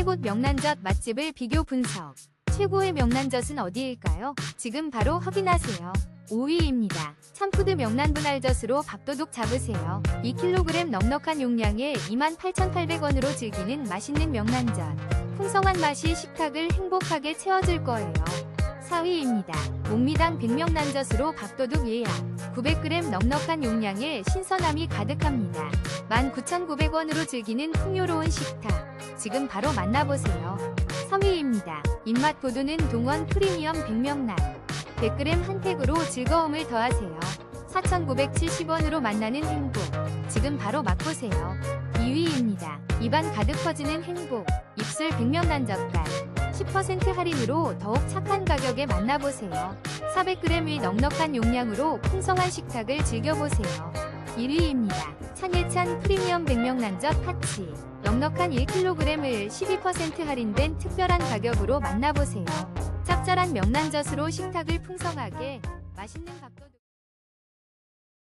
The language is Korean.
세곳 명란젓 맛집을 비교 분석. 최고의 명란젓은 어디일까요? 지금 바로 확인하세요. 5위입니다. 참푸드 명란 분할젓으로 밥도둑 잡으세요. 2kg 넉넉한 용량에 28,800원으로 즐기는 맛있는 명란젓. 풍성한 맛이 식탁을 행복하게 채워줄 거예요. 4위입니다. 목미당 백명란젓으로 밥도둑 예약. 900g 넉넉한 용량에 신선함이 가득합니다. 19,900원으로 즐기는 풍요로운 식탁. 지금 바로 만나보세요. 3위입니다. 입맛 돋우는 동원 프리미엄 백명란. 100g 한 팩으로 즐거움을 더하세요. 4,970원으로 만나는 행복. 지금 바로 맛보세요. 2위입니다. 입안 가득 퍼지는 행복. 입술 백명란젓갈. 10% 할인으로 더욱 착한 가격에 만나보세요. 400g 의 넉넉한 용량으로 풍성한 식탁을 즐겨보세요. 1위입니다. 찬예찬 프리미엄 백명란젓 파치. 넉넉한 1kg을 12% 할인된 특별한 가격으로 만나보세요. 짭짤한 명란젓으로 식탁을 풍성하게 맛있는 밥도둑